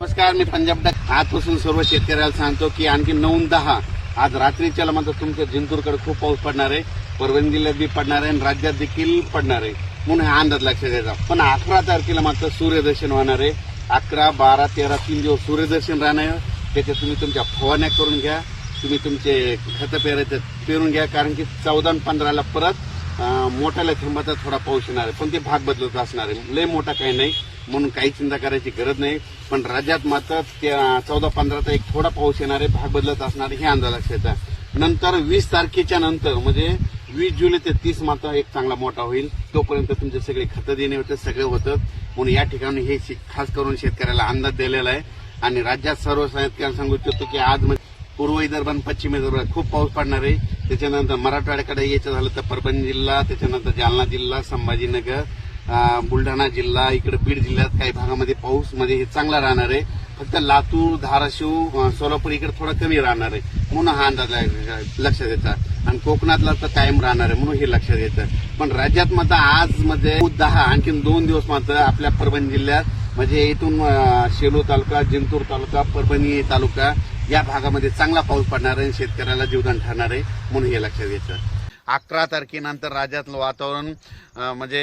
नमस्कार मी पंजाब डक आजपासून सर्व शेतकऱ्याला सांगतो की आणखी नऊ दहा आज रात्रीच्याला मात्र तुमच्या जिंतूरकडे खूप पाऊस पडणार आहे. परभणी जिल्ह्यात बी पडणार आहे आणि राज्यात देखील पडणार आहे. म्हणून हा अंदाज लक्षात द्यायचा पण अकरा तारखेला मात्र सूर्यदर्शन होणार आहे. अकरा बारा तेरा तीन दिवस सूर्यदर्शन राहणार आहे. त्याच्यात तुम्ही तुमच्या फवारण्या करून घ्या. तुम्ही तुमचे खतं पेरायचं पेरून घ्या. कारण की चौदा आणि पंधराला परत मोठ्याला थेंबाचा थोडा पाऊस येणार आहे. पण ते भाग बदलत असणार आहे. लय मोठा काही नाही. म्हणून काही चिंता करायची गरज नाही. पण राज्यात मात्र चौदा पंधराचा एक थोडा पाऊस येणार आहे भाग बदलत असणार आहे हे अंदाज लक्षात नंतर वीस तारखेच्या नंतर म्हणजे वीस जुलै ते तीस मात्र एक चांगला मोठा होईल. तोपर्यंत तुमचे सगळे खतं देणे होते सगळं होतं म्हणून या ठिकाणी हे शे- खास करून शेतकऱ्याला अंदाज दिलेला आहे. आणि राज्यात सर्व शेतकऱ्यांना सांगू इच्छितो की आज म्हणजे पूर्व विदर्भात पश्चिम विदर्भात खूप पाऊस पडणार आहे. त्याच्यानंतर मराठवाड्याकडे यायचं झालं तर परभणी जिल्हा त्याच्यानंतर जालना जिल्हा संभाजीनगर बुलढाणा जिल्हा इकडे बीड जिल्ह्यात काही भागामध्ये पाऊस म्हणजे हे चांगला राहणार आहे. फक्त लातूर धाराशिव सोलापूर इकडे थोडा कमी राहणार आहे. म्हणून हा अंदाज लक्षात द्यायचा आणि कोकणातला तर कायम राहणार आहे म्हणून हे लक्षात घ्यायचं पण राज्यात मात्र आज मध्ये दहा आणखीन दोन दिवस मात्र आपल्या परभणी जिल्ह्यात म्हणजे इथून शेलो शेलू तालुका जिंतूर तालुका परभणी तालुका या भागामध्ये चांगला पाऊस पडणार आहे आणि शेतकऱ्याला जीवदान ठरणार आहे म्हणून हे लक्षात घ्यायचं अकरा तारखेनंतर राज्यातलं वातावरण म्हणजे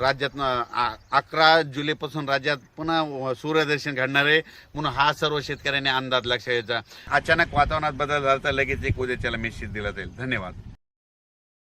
राज्यातनं राज्यात अकरा जुलैपासून राज्यात पुन्हा सूर्यदर्शन घडणार आहे. म्हणून हा सर्व शेतकऱ्यांनी अंदाज लक्षात घ्यायचा. अचानक वातावरणात बदल झाला तर लगेच एक उद्याच्याला मेसेज दिला जाईल. धन्यवाद.